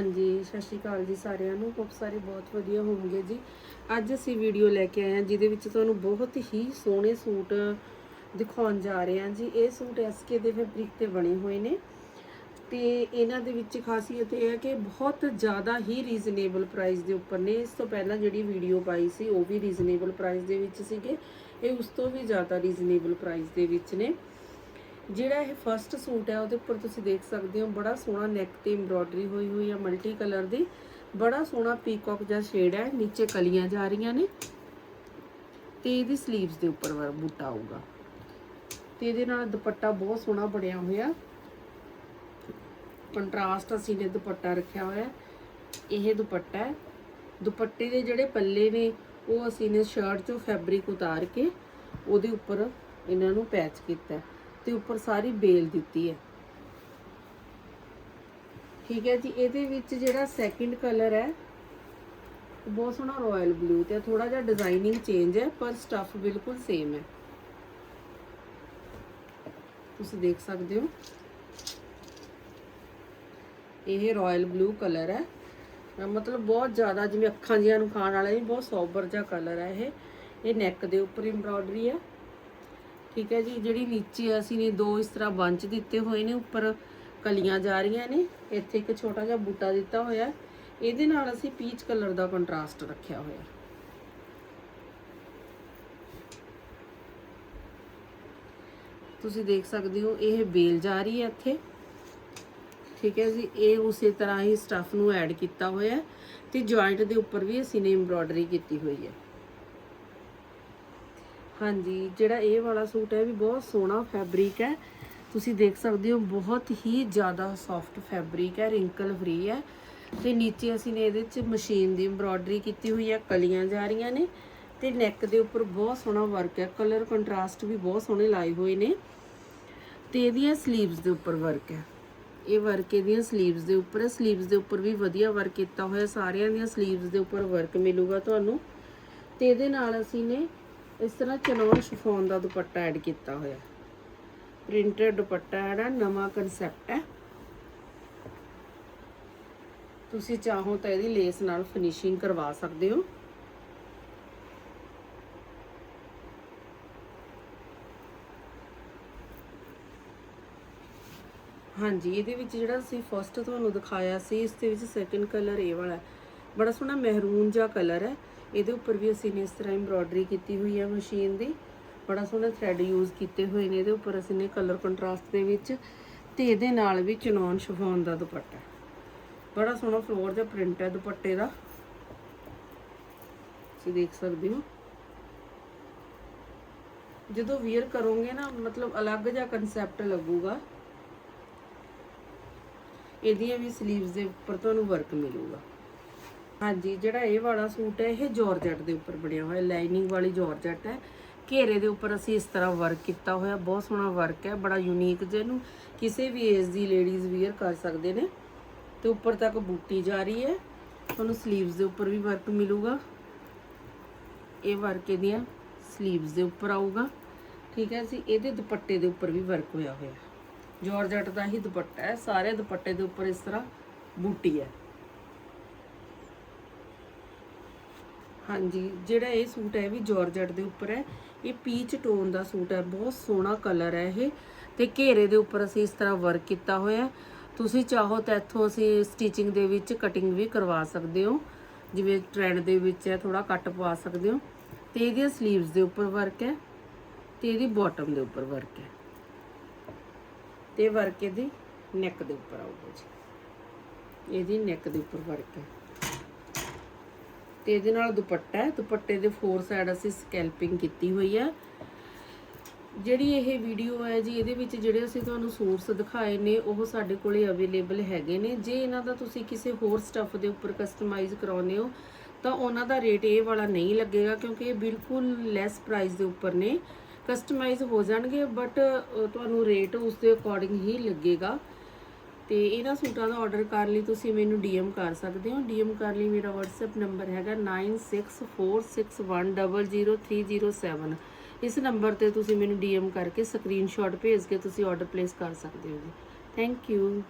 ਹਾਂਜੀ, ਸਤਿ ਸ਼੍ਰੀ ਅਕਾਲ ਜੀ ਸਾਰਿਆਂ ਨੂੰ। ਹੋਪ ਸਾਰੇ ਬਹੁਤ ਵਧੀਆ ਹੋਵੋਗੇ ਜੀ। ਅੱਜ ਅਸੀਂ ਵੀਡੀਓ ਲੈ ਕੇ ਆਏ ਹਾਂ, ਜਿਹਦੇ ਵਿੱਚ ਤੁਹਾਨੂੰ ਬਹੁਤ ਹੀ ਸੋਹਣੇ ਸੂਟ ਦਿਖਾਉਣ ਜਾ ਰਹੇ ਹਾਂ ਜੀ। ਇਹ ਸੂਟ ਐਸਕੇ ਦੇ ਫੈਬਰਿਕ ਤੇ ਬਣੇ ਹੋਏ ਨੇ। ਤੇ ਇਹਨਾਂ ਦੇ ਵਿੱਚ ਖਾਸੀਅਤ ਇਹ ਹੈ ਕਿ ਬਹੁਤ ਜ਼ਿਆਦਾ ਹੀ ਰੀਜ਼ਨੇਬਲ ਪ੍ਰਾਈਸ ਦੇ ਉੱਪਰ ਨੇ। ਇਸ ਤੋਂ ਪਹਿਲਾਂ ਜਿਹੜੀ ਵੀਡੀਓ ਪਾਈ ਸੀ, ਉਹ ਵੀ ਰੀਜ਼ਨੇਬਲ ਪ੍ਰਾਈਸ ਦੇ ਵਿੱਚ ਸੀਗੇ। ਇਹ ਉਸ ਤੋਂ ਵੀ ਜ਼ਿਆਦਾ ਰੀਜ਼ਨੇਬਲ ਪ੍ਰਾਈਸ ਦੇ ਵਿੱਚ ਨੇ। ਜਿਹੜਾ ਇਹ ਫਰਸਟ ਸੂਟ ਹੈ, ਉਹਦੇ ਉੱਪਰ ਤੁਸੀਂ ਦੇਖ ਸਕਦੇ ਹੋ, ਬੜਾ ਸੋਹਣਾ ਨੈਕ ਤੇ ਐਮਬ੍ਰੋਇਡਰੀ ਹੋਈ ਹੋਈ ਹੈ ਮਲਟੀ ਕਲਰ ਦੀ। ਬੜਾ ਸੋਹਣਾ ਪੀਕੌਕ ਜਿਹਾ ਸ਼ੇਡ ਹੈ, ਨੀਚੇ ਕਲੀਆਂ ਜਾ ਰਹੀਆਂ ਨੇ। ਤੇ ਇਹਦੀ 슬ੀਵਸ ਦੇ ਉੱਪਰ ਵਰ ਬੂਟਾ ਆਊਗਾ। ਤੇ ਇਹਦੇ ਨਾਲ ਦੁਪੱਟਾ ਬਹੁਤ ਸੋਹਣਾ ਬਣਿਆ ਹੋਇਆ। ਕੰਟਰਾਸਟ ਅਸੀਂ ਨੇ ਦੁਪੱਟਾ ਰੱਖਿਆ ਹੋਇਆ। ਇਹ ਦੁਪੱਟਾ ਹੈ। ਦੁਪੱਟੇ ਦੇ ਜਿਹੜੇ ਪੱਲੇ ਨੇ, ਉਹ ਅਸੀਂ ਨੇ ਸ਼ਰਟ ਚੋਂ ਫੈਬਰਿਕ ਉਤਾਰ ਕੇ, ਉਹਦੇ ਉੱਪਰ ਇਹਨਾਂ ਨੂੰ ਪੈਚ ਕੀਤਾ ਤੇ ਉੱਪਰ ਸਾਰੀ ਬੇਲ ਦਿੱਤੀ ਹੈ। ਠੀਕ ਹੈ ਜੀ, ਇਹਦੇ ਵਿੱਚ ਜਿਹੜਾ ਸੈਕਿੰਡ ਕਲਰ ਹੈ, ਉਹ ਬਹੁਤ ਸੋਹਣਾ ਰਾਇਲ ਬਲੂ ਤੇ ਥੋੜਾ ਜਿਹਾ ਡਿਜ਼ਾਈਨਿੰਗ ਚੇਂਜ ਹੈ, ਪਰ ਸਟਫ ਬਿਲਕੁਲ ਸੇਮ ਹੈ। ਤੁਸੀਂ ਦੇਖ ਸਕਦੇ ਹੋ। ਇਹ ਰਾਇਲ ਬਲੂ ਕਲਰ ਹੈ। ਮਤਲਬ ਬਹੁਤ ਜ਼ਿਆਦਾ ਜਿਵੇਂ ਅੱਖਾਂ ਜੀਆਂ ਨੂੰ ਖਾਣ ਵਾਲਾ ਨਹੀਂ, ਬਹੁਤ ਸੋਬਰ ਜਿਹਾ ਕਲਰ ਹੈ ਇਹ। ਇਹ ਨੈਕ ਦੇ ਉੱਪਰ ਐਮਬ੍ਰੋਇਡਰੀ ਹੈ। ਠੀਕ ਹੈ ਜੀ, ਜਿਹੜੀ ਨੀਚੇ ਅਸੀਂ ਨੇ ਦੋ ਇਸ ਤਰ੍ਹਾਂ ਬੰਚ ਦਿੱਤੇ ਹੋਏ ਨੇ, ਉੱਪਰ ਕਲੀਆਂ ਜਾ ਰਹੀਆਂ ਨੇ, ਇੱਥੇ ਇੱਕ ਛੋਟਾ ਜਿਹਾ ਬੂਟਾ ਦਿੱਤਾ ਹੋਇਆ ਇਹਦੇ ਨਾਲ ਅਸੀਂ ਪੀਚ ਕਲਰ ਦਾ ਕੰਟਰਾਸਟ ਰੱਖਿਆ ਹੋਇਆ ਤੁਸੀਂ ਦੇਖ ਸਕਦੇ ਹੋ, ਇਹ ਬੇਲ ਜਾ ਰਹੀ ਹੈ ਇੱਥੇ। ਠੀਕ ਹੈ ਜੀ, ਇਹ ਉਸੇ ਤਰ੍ਹਾਂ ਹੀ ਸਟਫ ਨੂੰ ਐਡ ਕੀਤਾ ਹੋਇਆ ਹੈ ਤੇ ਜੁਆਇੰਟ ਦੇ ਉੱਪਰ ਵੀ ਅਸੀਂ ਨੇ ਐਮਬ੍ਰੋਇਡਰੀ ਕੀਤੀ ਹੋਈ ਹੈ। ਹਾਂਜੀ, ਜਿਹੜਾ ਇਹ ਵਾਲਾ ਸੂਟ ਹੈ ਵੀ ਬਹੁਤ ਸੋਹਣਾ ਫੈਬਰਿਕ ਹੈ। ਤੁਸੀਂ ਦੇਖ ਸਕਦੇ ਹੋ, ਬਹੁਤ ਹੀ ਜ਼ਿਆਦਾ ਸੌਫਟ ਫੈਬਰਿਕ ਹੈ ਰਿੰਕਲ ਫਰੀ ਹੈ। ਤੇ ਨੀਚੇ ਅਸੀਂ ਨੇ ਇਹਦੇ 'ਚ ਮਸ਼ੀਨ ਦੀ ਐਮਬ੍ਰੋਇਡਰੀ ਕੀਤੀ ਹੋਈ ਹੈ, ਕਲੀਆਂ ਜਾ ਰਹੀਆਂ ਨੇ। ਤੇ ਨੈਕ ਦੇ ਉੱਪਰ ਬਹੁਤ ਸੋਹਣਾ ਵਰਕ ਹੈ ਕਲਰ ਕੰਟਰਾਸਟ ਵੀ ਬਹੁਤ ਸੋਹਣੇ ਲਾਏ ਹੋਏ ਨੇ। ਤੇ ਇਹਦੀਆਂ ਸਲੀਵਸ ਦੇ ਉੱਪਰ ਵਰਕ ਹੈ। ਇਹ ਵਰਕ ਇਹਦੀਆਂ ਸਲੀਵਸ ਦੇ ਉੱਪਰ ਹੈ। 슬ੀਵਸ ਦੇ ਉੱਪਰ ਵੀ ਵਧੀਆ ਵਰਕ ਕੀਤਾ ਹੋਇਆ, ਸਾਰਿਆਂ ਦੀਆਂ ਸਲੀਵਸ ਦੇ ਉੱਪਰ ਵਰਕ ਮਿਲੂਗਾ ਤੁਹਾਨੂੰ। ਤੇ ਇਹਦੇ ਨਾਲ ਅਸੀਂ ਨੇ ਇਸ ਤਰ੍ਹਾਂ ਚਨੌਨ ਸ਼ਿਫੋਨ ਦਾ ਦੁਪੱਟਾ ਐਡ ਕੀਤਾ ਹੋਇਆ। ਪ੍ਰਿੰਟਡ ਦੁਪੱਟਾ ਹੈ ਨਵਾਂ ਕਨਸੈਪਟ ਹੈ। ਤੁਸੀਂ ਚਾਹੋ ਤਾਂ ਇਹਦੀ ਲੇਸ ਨਾਲ ਫਿਨਿਸ਼ਿੰਗ ਕਰਵਾ ਸਕਦੇ ਹੋ। ਹਾਂਜੀ, ਇਹਦੇ ਵਿੱਚ ਜਿਹੜਾ ਅਸੀਂ ਫਸਟ ਤੁਹਾਨੂੰ ਦਿਖਾਇਆ ਸੀ, ਇਸ ਦੇ ਵਿੱਚ ਸੈਕੰਡ ਕਲਰ ਇਹ ਵਾਲਾ ਬੜਾ ਸੋਹਣਾ ਮਹਿਰੂਨ ਜਿਹਾ ਕਲਰ ਹੈ। ਇਹਦੇ ਉੱਪਰ ਵੀ ਅਸੀਂ ਨੇ ਇਸ ਤਰ੍ਹਾਂ ਐਮਬ੍ਰੋਇਡਰੀ ਕੀਤੀ ਹੋਈ ਹੈ ਮਸ਼ੀਨ ਦੀ। ਬੜਾ ਸੋਹਣਾ ਥ੍ਰੈਡ ਯੂਜ਼ ਕੀਤੇ ਹੋਏ ਨੇ। ਇਹਦੇ ਉੱਪਰ ਅਸੀਂ ਨੇ ਕਲਰ ਕੰਟਰਾਸਟ ਦੇ ਵਿੱਚ ਤੇ ਇਹਦੇ ਨਾਲ ਵੀ ਚਨੌਨ ਸ਼ਿਫੋਨ ਦਾ ਦੁਪੱਟਾ ਬੜਾ ਸੋਹਣਾ ਫਲੋਰ ਜਿਹਾ ਪ੍ਰਿੰਟ ਹੈ ਦੁਪੱਟੇ ਦਾ। ਤੁਸੀਂ ਦੇਖ ਸਕਦੇ ਹੋ। ਜਦੋਂ ਵੀਅਰ ਕਰੋਗੇ ਨਾ, ਮਤਲਬ ਅਲੱਗ ਜਿਹਾ ਕਨਸੈਪਟ ਲੱਗੂਗਾ। ਇਹਦੀਆਂ ਵੀ 슬ੀਵਸ ਦੇ ਉੱਪਰ ਤੁਹਾਨੂੰ ਵਰਕ ਮਿਲੂਗਾ। ਹਾਂਜੀ, ਜਿਹੜਾ ਇਹ ਵਾਲਾ ਸੂਟ ਹੈ, ਇਹ ਜਾਰਜਟ ਦੇ ਉੱਪਰ ਬਣਿਆ ਹੋਇਆ ਲਾਈਨਿੰਗ ਵਾਲੀ ਜਾਰਜਟ ਹੈ। ਘੇਰੇ ਦੇ ਉੱਪਰ ਅਸੀਂ ਇਸ ਤਰ੍ਹਾਂ ਵਰਕ ਕੀਤਾ ਹੋਇਆ, ਬਹੁਤ ਸੋਹਣਾ ਵਰਕ ਹੈ, ਬੜਾ ਯੂਨੀਕ ਜਿਹਨੂੰ ਕਿਸੇ ਵੀ ਏਜ ਦੀ ਲੇਡੀਜ਼ ਵੀਅਰ ਕਰ ਸਕਦੇ ਨੇ। ਤੇ ਉੱਪਰ ਤੱਕ ਬੂਟੀ ਜਾ ਰਹੀ ਹੈ, ਤੁਹਾਨੂੰ 슬ੀਵਸ ਦੇ ਉੱਪਰ ਵੀ ਵਰਕ ਮਿਲੂਗਾ। ਇਹ ਵਰਕ ਇਹਦੀਆਂ 슬ੀਵਸ ਦੇ ਉੱਪਰ ਆਊਗਾ। ਠੀਕ ਹੈ ਜੀ, ਇਹਦੇ ਦੁਪੱਟੇ ਦੇ ਉੱਪਰ ਵੀ ਵਰਕ ਹੋਇਆ ਹੋਇਆ। ਹੈ ਜਾਰਜਟ ਦਾ ਹੀ ਦੁਪੱਟਾ ਹੈ, ਸਾਰੇ ਦੁਪੱਟੇ ਦੇ ਉੱਪਰ ਇਸ ਤਰ੍ਹਾਂ ਬੂਟੀ ਹੈ। ਹਾਂਜੀ, ਜਿਹੜਾ ਇਹ ਸੂਟ ਹੈ ਇਹ ਵੀ ਜਾਰਜਟ ਦੇ ਉੱਪਰ ਹੈ। ਇਹ ਪੀਚ ਟੋਨ ਦਾ ਸੂਟ ਹੈ, ਬਹੁਤ ਸੋਹਣਾ ਕਲਰ ਹੈ ਇਹ ਤੇ ਘੇਰੇ ਦੇ ਉੱਪਰ ਅਸੀਂ ਇਸ ਤਰ੍ਹਾਂ ਵਰਕ ਕੀਤਾ ਹੋਇਆ ਤੁਸੀਂ ਚਾਹੋ ਤਾਂ ਇੱਥੋਂ ਅਸੀਂ ਸਟਿਚਿੰਗ ਦੇ ਵਿੱਚ ਕਟਿੰਗ ਵੀ ਕਰਵਾ ਸਕਦੇ ਹੋ, ਜਿਵੇਂ ਟ੍ਰੈਂਡ ਦੇ ਵਿੱਚ ਹੈ ਥੋੜਾ ਕੱਟ ਪਵਾ ਸਕਦੇ ਹੋ। ਤੇ ਇਹਦੀਆਂ 슬ੀਵਸ ਦੇ ਉੱਪਰ ਵਰਕ ਹੈ ਤੇ ਇਹਦੀ ਬਾਟਮ ਦੇ ਉੱਪਰ ਵਰਕ ਹੈ। ਤੇ ਵਰਕ ਇਹਦੀ ਨੈਕ ਦੇ ਉੱਪਰ ਆਊਗਾ ਜੀ। ਇਹਦੀ ਨੈਕ ਦੇ ਉੱਪਰ ਵਰਕ ਹੈ। ਤੇ ਇਹਦੇ ਨਾਲ ਦੁਪੱਟਾ ਹੈ। ਦੁਪੱਟੇ ਦੇ ਫੋਰ ਸਾਈਡ ਅਸੀਂ ਸਕੈਲਪਿੰਗ ਕੀਤੀ ਹੋਈ ਹੈ। ਜਿਹੜੀ ਇਹ ਵੀਡੀਓ ਹੈ ਜੀ, ਇਹਦੇ ਵਿੱਚ ਜਿਹੜੇ ਅਸੀਂ ਤੁਹਾਨੂੰ ਸੋਰਸ ਦਿਖਾਏ ਨੇ, ਉਹ ਸਾਡੇ ਕੋਲੇ ਅਵੇਲੇਬਲ ਹੈਗੇ ਨੇ। ਜੇ ਇਹਨਾਂ ਦਾ ਤੁਸੀਂ ਕਿਸੇ ਹੋਰ ਸਟੱਫ ਦੇ ਉੱਪਰ ਕਸਟਮਾਈਜ਼ ਕਰਾਉਂਦੇ ਹੋ, ਤਾਂ ਉਹਨਾਂ ਦਾ ਰੇਟ ਇਹ ਵਾਲਾ ਨਹੀਂ ਲੱਗੇਗਾ, ਕਿਉਂਕਿ ਇਹ ਬਿਲਕੁਲ ਲੈਸ ਪ੍ਰਾਈਸ ਦੇ ਉੱਪਰ ਨੇ। ਕਸਟਮਾਈਜ਼ ਹੋ ਜਾਣਗੇ ਬਟ ਤੁਹਾਨੂੰ ਰੇਟ ਉਸ ਦੇ ਅਕੋਰਡਿੰਗ ਹੀ ਲੱਗੇਗਾ। ਤੇ ਇਹਨਾਂ ਸੂਟਾਂ ਦਾ ਆਰਡਰ ਕਰਨ ਲਈ ਤੁਸੀਂ ਮੈਨੂੰ ਡੀਐਮ ਕਰ ਸਕਦੇ ਹੋ। ਡੀਐਮ ਕਰਨ ਲਈ ਮੇਰਾ WhatsApp ਨੰਬਰ ਹੈਗਾ 9646100307 ਇਸ ਨੰਬਰ ਤੇ ਤੁਸੀਂ ਮੈਨੂੰ ਡੀਐਮ ਕਰਕੇ ਸਕਰੀਨਸ਼ਾਟ ਭੇਜ ਕੇ ਤੁਸੀਂ ਆਰਡਰ ਪਲੇਸ ਕਰ ਸਕਦੇ ਹੋ ਜੀ। Thank you